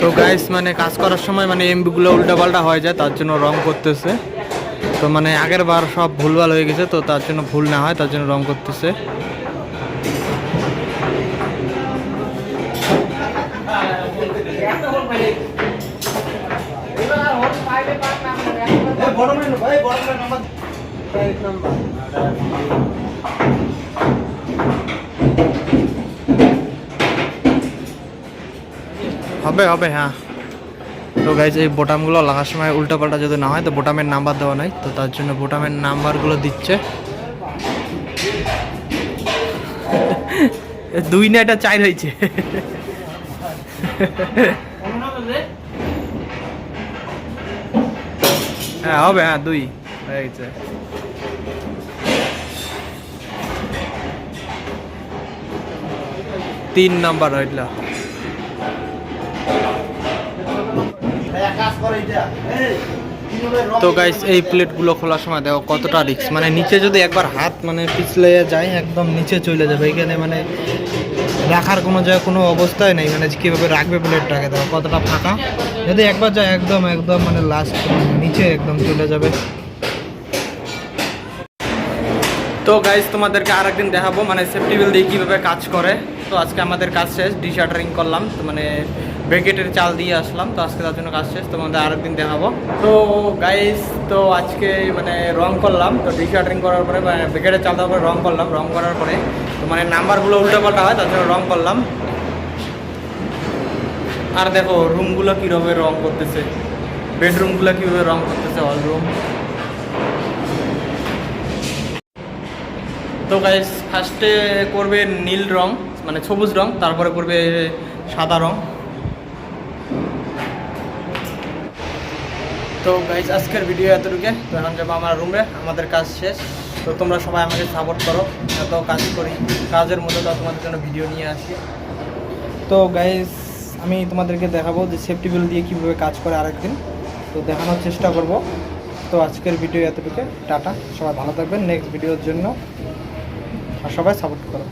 তো গাইস মানে কাজ করার সময় মানে এমবিগুলো উল্টাপাল্টা হয়ে যায়, তার জন্য রং করতেছে। তো মানে আগের বার সব ভুলভাল হয়ে গেছে, তো তার জন্য ভুল না হয়, তার জন্য রং করতেছে। হবে হবে হ্যাঁ। তো গাইজ এই বোটামগুলো লাগার সময় উল্টাপাল্টা যদি না হয়, তো বোটামের নাম্বার দেওয়া নাই। তো তার জন্য বোটামের নাম্বারগুলো দিচ্ছে। দুই না, এটা চার হয়েছে। হ্যাঁ হবে হ্যাঁ দুই হয়ে গেছে। তিন নাম্বার হইল। তো গাইস এই প্লেটগুলো খোলার সময় দেখো কতটা রিক্স মানে নিচে যদি একবার হাত মানে পিছলে যায়, একদম নিচে চলে যাবে। এখানে মানে রাখার কোনো জায়গায় কোনো অবস্থায় নেই। মানে কীভাবে রাখবে প্লেটটাকে দেখো কতটা ফাঁকা। যদি একবার যায়, একদম একদম মানে লাস্ট নিচে একদম চলে যাবে। তো গাইজ তোমাদেরকে আরেকদিন দেখাবো মানে সেফটি বিল দিয়ে কীভাবে কাজ করে। তো আজকে আমাদের কাজ শেষ ডি শাটারিং করলাম, তো মানে ব্রেকেটের চাল দিয়ে আসলাম, তো আজকে তার জন্য কাজ শেষ, তোমাদের আর একদিন দেখাবো। তো গাইজ তো আজকে মানে রং করলাম, তো ডি শাটারিং করার পরে মানে ব্রেকেটের চাল দেওয়ার পরে রং করলাম রং করার পরে, তো মানে নাম্বারগুলো উল্টোপাল্টা হয়, তার জন্য রং করলাম। আর দেখো রুমগুলো কীভাবে রং করতেছে? বেডরুমগুলো কীভাবে রং করতেছে? হল রুম তো গাইস ফার্স্টে করবে নীল রং মানে সবুজ রং, তারপরে করবে সাদা রং। তো গাইস আজকের ভিডিও এতটুকু। তো এখন যাব আমার রুমে আমাদের কাজ শেষ। তো তোমরা সবাই আমাকে সাপোর্ট করো। এত কাজ করি, কাজের মধ্যে তো তোমাদের জন্য ভিডিও নিয়ে আসি। তো গাইস আমি তোমাদেরকে দেখাবো যে সেফটি বিল দিয়ে কীভাবে কাজ করে আরেকদিন। তো দেখানোর চেষ্টা করব। তো আজকের ভিডিও এতটুকু। টাটা, সবাই ভালো থাকবেন। নেক্সট ভিডিওর জন্য। আর সবাই সাপোর্ট করো।